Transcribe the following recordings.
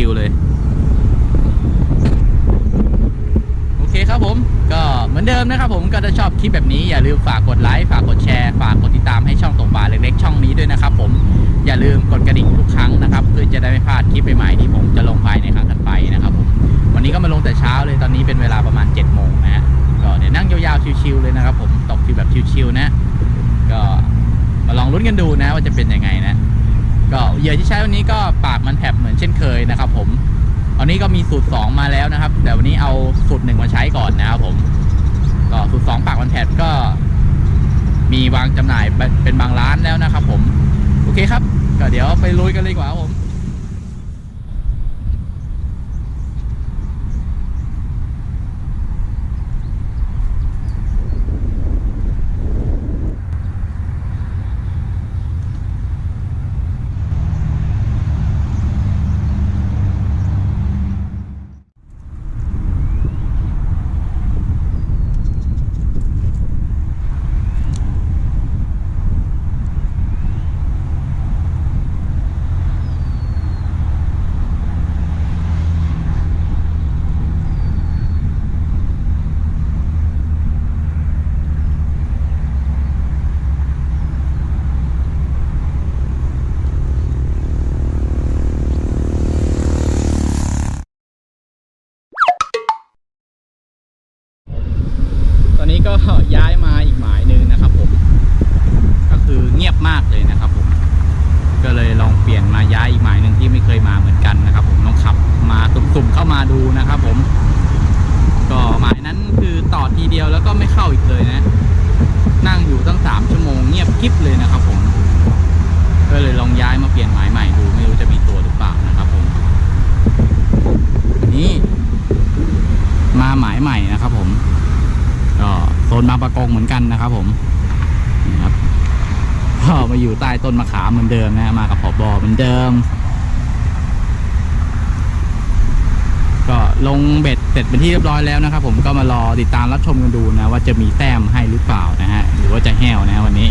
ชิวๆเลย โอเคครับผม ก็เหมือนเดิมนะครับผมก็ถ้าชอบคลิปแบบนี้อย่าลืมฝากกดไลค์ฝากกดแชร์ฝากกดติดตามให้ช่องตกปลาเล็กๆช่องนี้ด้วยนะครับผมอย่าลืมกดกระดิ่งทุกครั้งนะครับเพื่อจะได้ไม่พลาดคลิปใหม่ๆที่ผมจะลงภายในครั้งถัดไปนะครับผมวันนี้ก็มาลงแต่เช้าเลยตอนนี้เป็นเวลาประมาณ7จ็ดโมงนะฮะก็เดี๋ยวนั่งยาวๆชิวๆเลยนะครับผมตกที่แบบชิวๆนะ ก็มาลองลุ้นกันดูนะว่าจะเป็นยังไงนะ ก็เหยื่อที่ใช้วันนี้ก็ปากมันแผบเหมือนเช่นเคยนะครับผมตอนนี้ก็มีสูตร 2 มาแล้วนะครับ แต่วันนี้เอาสูตรหนึ่งมาใช้ก่อนนะครับผมก็สูตร 2 ปากมันแผบก็ มีวางจำหน่ายเป็นบางร้านแล้วนะครับผม โอเคครับ ก็เดี๋ยวไปลุยกันเลยกว่าผม ตอนนี้ก็ย้ายมาอีกหมายหนึ่งนะครับผม ก็คือเงียบมากเลยนะครับผม ก็เลยลองเปลี่ยนมาย้ายอีกหมายหนึ่งที่ไม่เคยมาเหมือนกันนะครับ ผมลองขับมาตุ่มๆเข้ามาดูนะครับ ผม ก็หมายนั้นคือต่อทีเดียวแล้วก็ไม่เข้าอีกเลยนะ นั่งอยู่ตั้งสามชั่วโมงเงียบ กริบเลยนะครับผม ก็เลยลองย้ายมาเปลี่ยนหมายใหม่ดูไม่รู้จะมีตัวหรือเปล่านะครับผมนี่มาหมายใหม่นะครับผมก็โซนบางประกงเหมือนกันนะครับผมนี่ครับก็มาอยู่ใต้ต้นมะขามเหมือนเดิมนะมากับผอบอเหมือนเดิม ก็ลงเบ็ดเสร็จเป็นที่เรียบร้อยแล้วนะครับ ผมก็มารอติดตามรับชมกันดูนะ ว่าจะมีแต้มให้หรือเปล่านะฮะหรือว่าจะแห้วนะวันนี้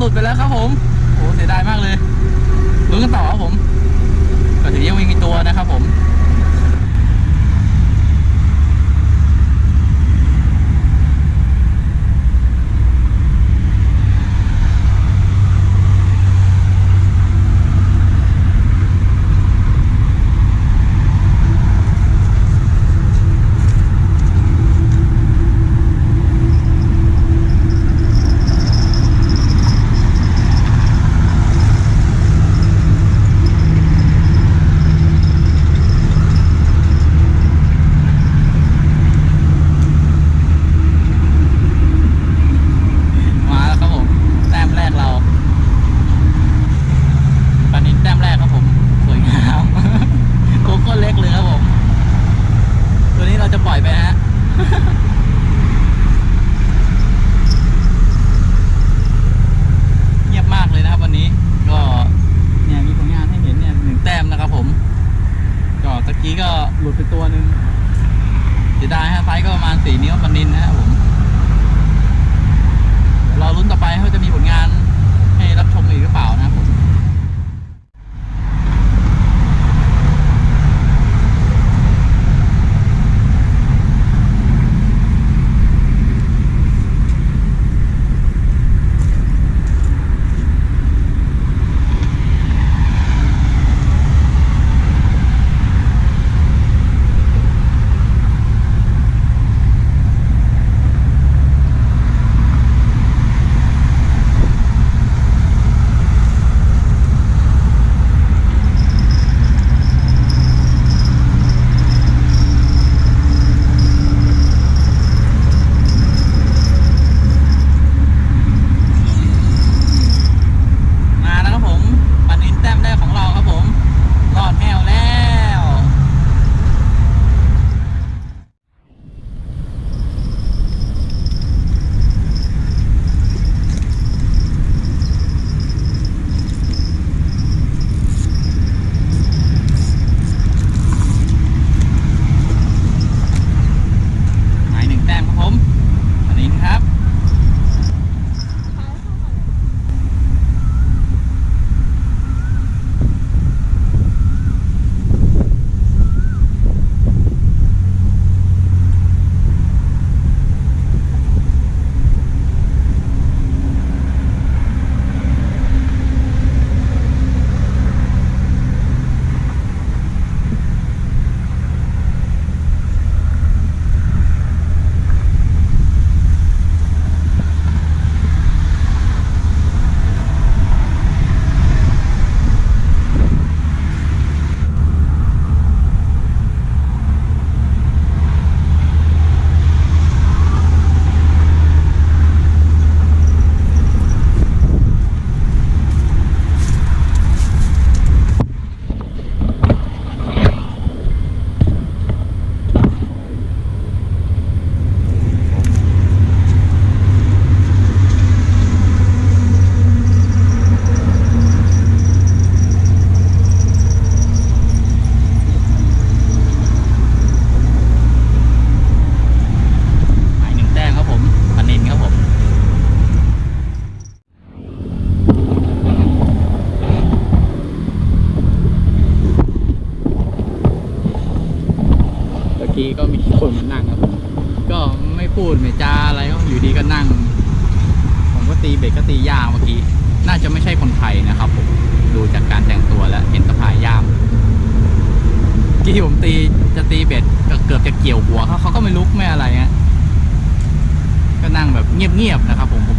หลุดไปแล้วครับผมโอ้เสียดายมากเลยลุ้นกันต่อครับผมก็ถือยังมีตัวนะครับผม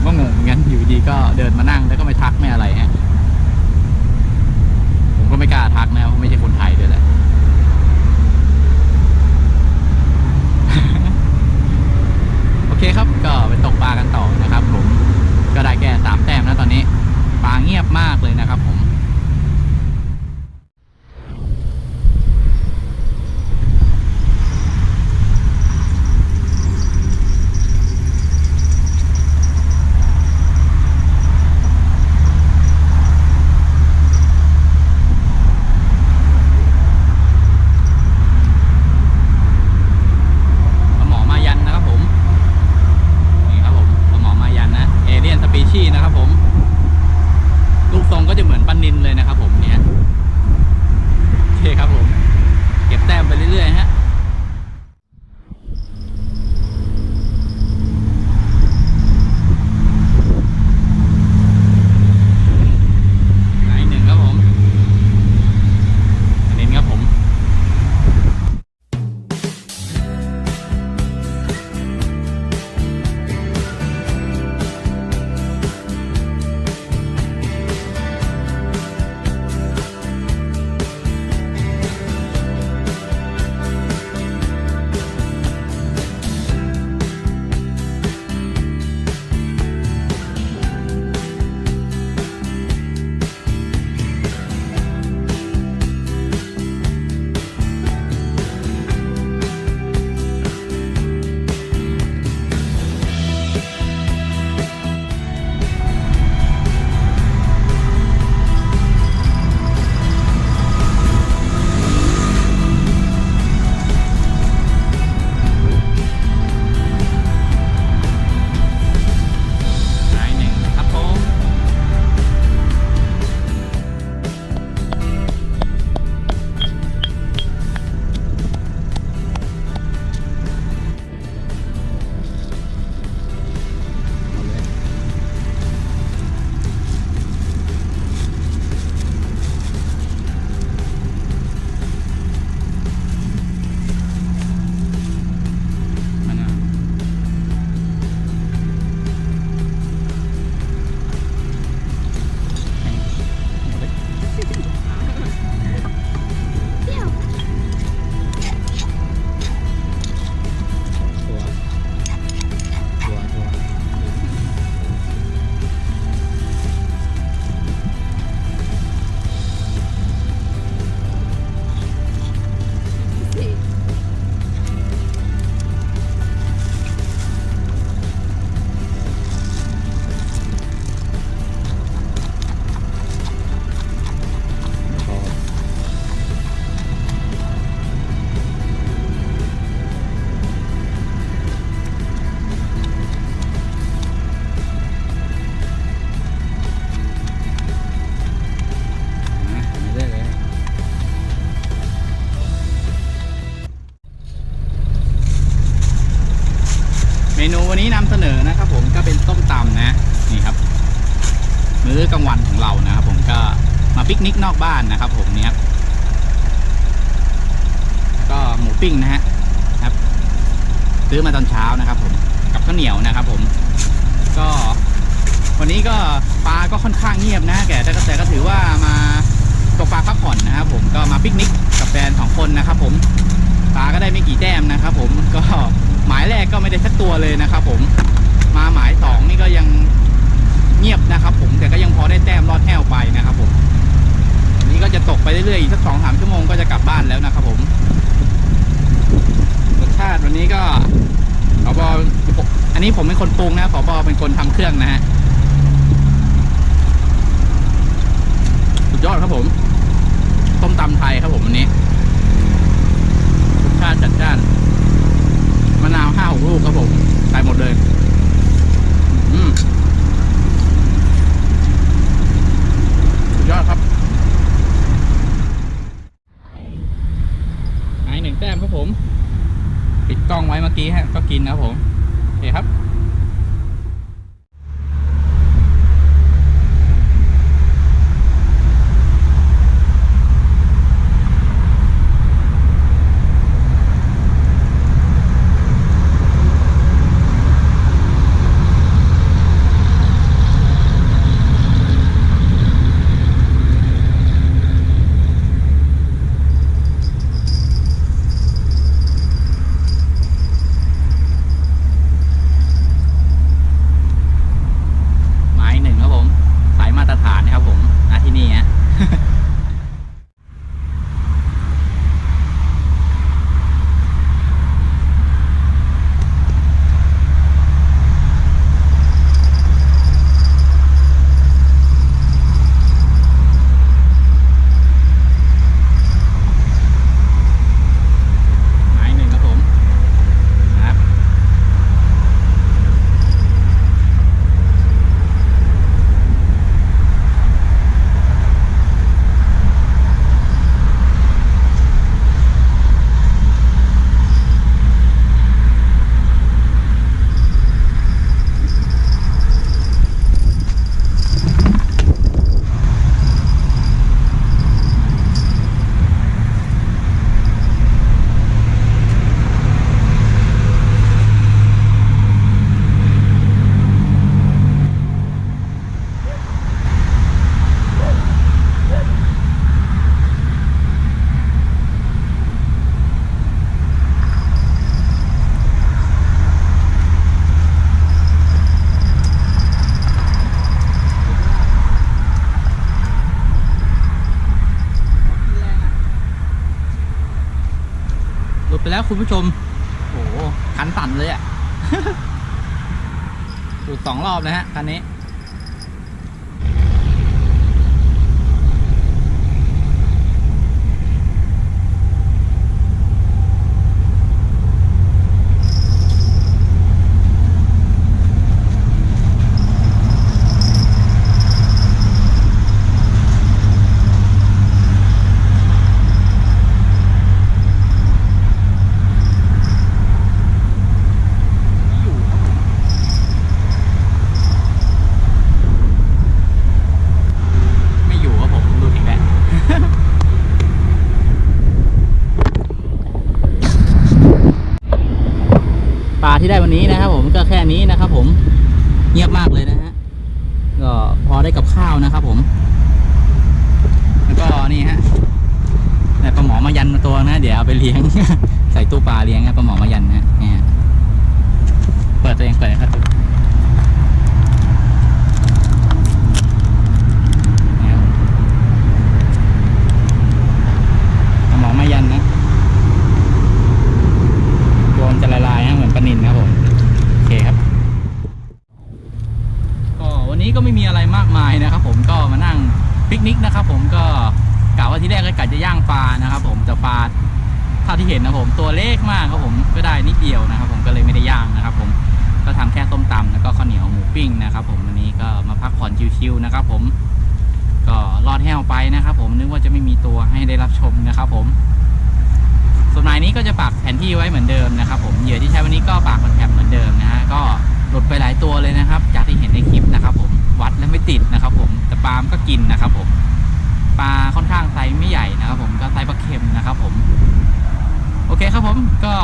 ก็งงเหมือนกันอยู่ดีก็เดินมานั่งแล้วก็ไม่ทักไม่อะไรฮะผมก็ไม่กล้าทักนะเพราะไม่ใช่คนไทยด้วยแหละโอเคครับก็ไปตกปลากันต่อนะครับ ผมก็ได้แก่สามแต้มนะตอนนี้ปลาเงียบมากเลยนะครับผม ปิ้งนะฮะครับ ซื้อมาตอนเช้านะครับ ผมกับข้าวเหนียวนะครับ ผม ก็วันนี้ก็ปลาก็ค่อนข้างเงียบนะแกแต่ก็แต่ก็ถือว่ามาตกปลาพักผ่อนนะครับ ผมก็มาปิกนิกกับแฟนสองคนนะครับ ผมปลาก็ได้ไม่กี่แต้มนะครับ ผมก็หมายแรกก็ไม่ได้สักตัวเลยนะครับ ผมมาหมายสองนี่ก็ยังเงียบนะครับ ผมแต่ก็ยังพอได้แต้มรอดแหวไปนะครับ ผมนนี้ก็จะตกไปเรื่อยๆอีกสักสองสามชั่วโมงก็จะกลับบ้านแล้วนะครับ ผม รสชาติวันนี้ก็ขอบออันนี้ผมเป็นคนปรุงนะขอบอเป็นคนทำเครื่องนะฮะสุดยอดครับผมต้มตำไทยครับผมวันนี้รสชาติจัดจ้านมะนาวห้าหกลูกครับผมใส่หมดเลย อืมสุดยอดครับไอ้หนึ่งแต้มครับ ผม ปิดกล้องไว้เมื่อกี้ฮะก็กินนะผมโอเคครับ ไม้หนึ่งครับผม สายมาตรฐานนะครับผมณที่นี่ฮะ ไม้หนึ่งครับผมครับ หลุดไป แล้วคุณผู้ชม โอ้โหคันสั่นเลยอะ่ะดูดสองรอบนะฮะคันนี้ ไม่อยู่ครับผมหลุดอีกแล้ว ปลาที่ ได้วันนี้นะครับ ผมก็แค่นี้นะครับ ผมเงียบมากเลยนะฮะก็พอได้กับข้าวนะครับ ผม แล้วก็นี่ฮะแต่ปลาหมอมายันมาตัวนะ เดี๋ยวเอาไปเลี้ยง ใส่ตู้ปลาเลี้ยงนะปลาหมอมายันนะฮะเนี่ยเปิดตัวเองเปิดครับเนี่ยครับปลาหมอมายันนะตัวมันจะละลายนะเหมือนปลานินครับผม โอเคครับ ก็วันนี้ก็ไม่มีอะไรมากมายนะครับผมก็มานั่งปิกนิกนะครับผมก็กะว่าที่แรกก็กะจะย่างปลานะครับผมแต่ปลาเท่าที่เห็นนะผม ตัวเล็กมากครับผมก็ได้นิดเดียวนะครับ ผมก็เลยไม่ได้ย่างนะครับ ผมก็ทำแค่ต้มตำแล้วก็ข้าวเหนียวหมูปิ้งนะครับ ผมวันนี้ก็มาพักผ่อนชิวๆนะครับ ผมก็รอดแห้วไปนะครับ ผมนึกว่าจะไม่มีตัวให้ได้รับชมนะครับ ผมส่วนหมายนี้ก็จะปักแผนที่ไว้เหมือนเดิมนะครับ ผมเหยื่อที่ใช้วันนี้ก็ปากคอนแทคเหมือนเดิมนะฮะก็หลุดไปหลายตัวเลยนะครับ จากที่เห็นในคลิปนะครับ ผมวัดแล้วไม่ติดนะครับ ผมแต่ปลามก็กินนะครับ ผมปลาค่อนข้างไซส์ไม่ใหญ่นะครับ ผมก็ไซส์ปลาเค็มนะครับ ผม โอเคครับผมก็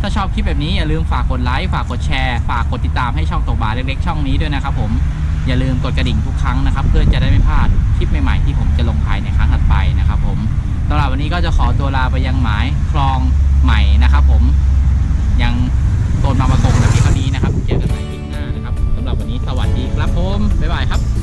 ถ้าชอบคลิปแบบนี้อย่าลืมฝากกดไลค์ฝากกดแชร์ฝากกดติดตามให้ช่องตกบาเล็กๆช่องนี้ด้วยนะครับผมอย่าลืมกดกระดิ่งทุกครั้งนะครับ เพื่อจะได้ไม่พลาดคลิปใหม่ๆที่ผมจะลงภายในครั้งถัดไปนะครับผมสำหรับวันนี้ก็จะขอตัวลาไปยังหมายคลองใหม่นะครับ ผมยังโซนบางประกงแต่เพียงเท่านี้นะครับเจอกันใหม่คลิปหน้านะครับสำหรับวันนี้สวัสดีครับผมบ๊ายบายครับ